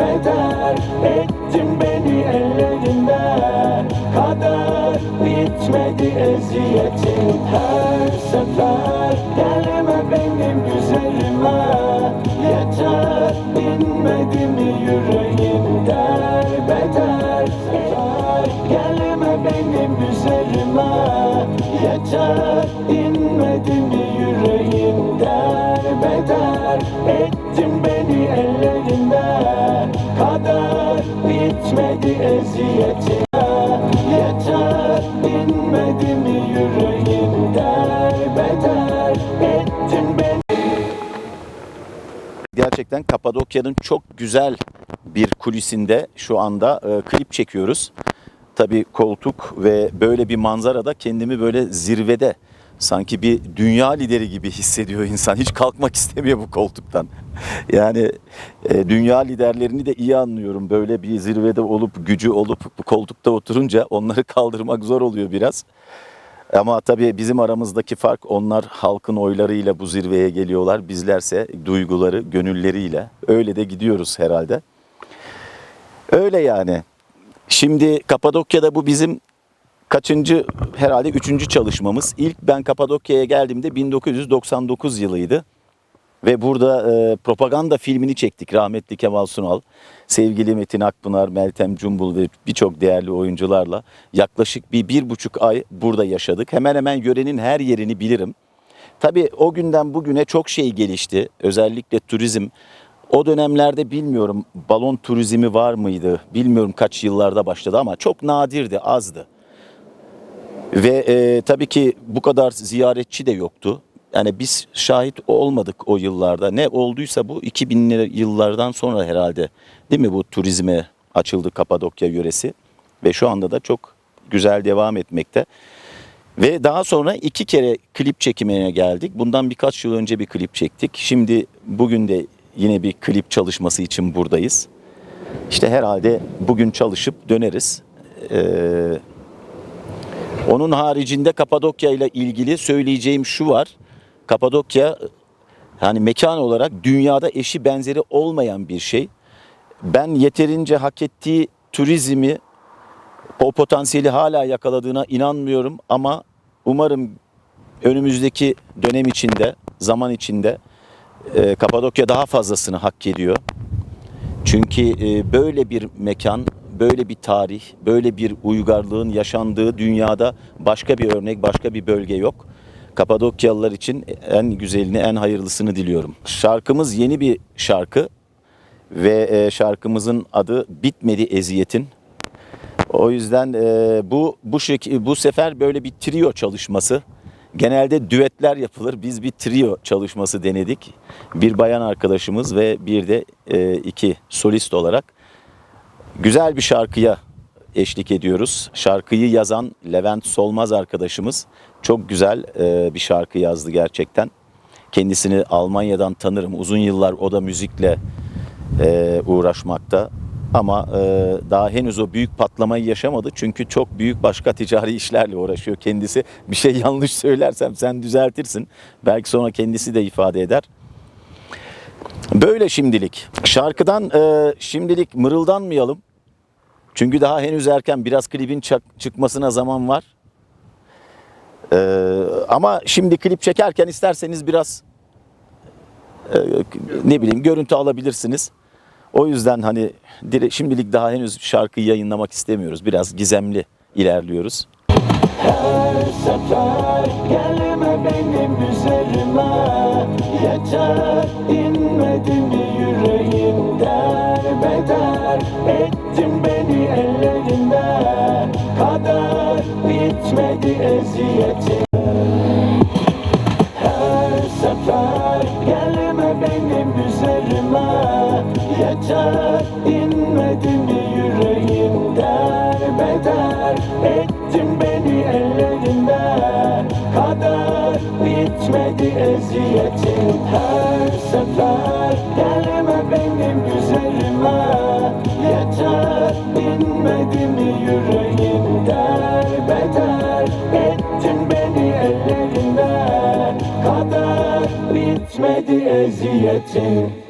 beder Ettin beni ellerinden. Kader bitmedi eziyetin Her sefer geleme benim güzelime. Yeter dinmedi mi yüreğim Derbeder Yeter geleme benim güzelime. Yeter dinmedi mi yüreğim Derbeder Ettin beni bitmedi eziyetin Yeter dinmedi mi yüreğim derbeder Ettin beni. Gerçekten Kapadokya'nın çok güzel bir kulisinde şu anda e, klip çekiyoruz. Tabii koltuk ve böyle bir manzarada kendimi böyle zirvede sanki bir dünya lideri gibi hissediyor insan. Hiç kalkmak istemiyor bu koltuktan. Yani e, dünya liderlerini de iyi anlıyorum. Böyle bir zirvede olup gücü olup bu koltukta oturunca onları kaldırmak zor oluyor biraz. Ama tabii bizim aramızdaki fark onlar halkın oylarıyla bu zirveye geliyorlar. Bizlerse duyguları, gönülleriyle. Öyle de gidiyoruz herhalde. Öyle yani. Şimdi Kapadokya'da bu bizim kaçıncı herhalde üçüncü çalışmamız. İlk ben Kapadokya'ya geldiğimde 1999 yılıydı. Ve burada e, propaganda filmini çektik rahmetli Kemal Sunal. Sevgili Metin Akpınar, Meltem Cumbul ve birçok değerli oyuncularla yaklaşık bir, bir buçuk ay burada yaşadık. Hemen hemen yörenin her yerini bilirim. Tabii o günden bugüne çok şey gelişti. Özellikle turizm. O dönemlerde bilmiyorum balon turizmi var mıydı? Bilmiyorum kaç yıllarda başladı ama çok nadirdi, azdı. Ve e, tabii ki bu kadar ziyaretçi de yoktu. Yani biz şahit olmadık o yıllarda. Ne olduysa bu 2000'li yıllardan sonra herhalde değil mi bu turizme açıldı Kapadokya yöresi. Ve şu anda da çok güzel devam etmekte. Ve daha sonra iki kere klip çekimine geldik. Bundan birkaç yıl önce bir klip çektik. Şimdi bugün de yine bir klip çalışması için buradayız. İşte herhalde bugün çalışıp döneriz. Ee, onun haricinde Kapadokya ile ilgili söyleyeceğim şu var. Kapadokya yani mekan olarak dünyada eşi benzeri olmayan bir şey. Ben yeterince hak ettiği turizmi, o potansiyeli hala yakaladığına inanmıyorum ama umarım önümüzdeki dönem içinde, zaman içinde e, Kapadokya daha fazlasını hak ediyor. Çünkü e, böyle bir mekan, böyle bir tarih, böyle bir uygarlığın yaşandığı dünyada başka bir örnek, başka bir bölge yok. Kapadokyalılar için en güzelini, en hayırlısını diliyorum. Şarkımız yeni bir şarkı ve e, şarkımızın adı Bitmedi Eziyetin. O yüzden e, bu bu şek- bu sefer böyle bir trio çalışması. Genelde düetler yapılır. Biz bir trio çalışması denedik. Bir bayan arkadaşımız ve bir de e, iki solist olarak güzel bir şarkıya eşlik ediyoruz. Şarkıyı yazan Levent Solmaz arkadaşımız çok güzel e, bir şarkı yazdı gerçekten. Kendisini Almanya'dan tanırım. Uzun yıllar o da müzikle e, uğraşmakta. Ama e, daha henüz o büyük patlamayı yaşamadı. Çünkü çok büyük başka ticari işlerle uğraşıyor kendisi. Bir şey yanlış söylersem sen düzeltirsin. Belki sonra kendisi de ifade eder. Böyle şimdilik. Şarkıdan e, şimdilik mırıldanmayalım. Çünkü daha henüz erken biraz klibin çıkmasına zaman var. Ee, ama şimdi klip çekerken isterseniz biraz e, ne bileyim görüntü alabilirsiniz. O yüzden hani şimdilik daha henüz şarkıyı yayınlamak istemiyoruz. Biraz gizemli ilerliyoruz. Her sefer Gelme benim üzerime. Yeter inmedi mi yüreğim derbeder Ettin beni ellerinden Kader bitmedi eziyetin her sefer gelme benim üzerime. Yeter inmedi mi yüreğim derbeder Ettin beni ellerinden. Kader bitmedi eziyetin her sefer Gelme benim üzerime Yeter inmedi mi yüreğim derbeder Ettin beni ellerinden. Kader bitmedi eziyetin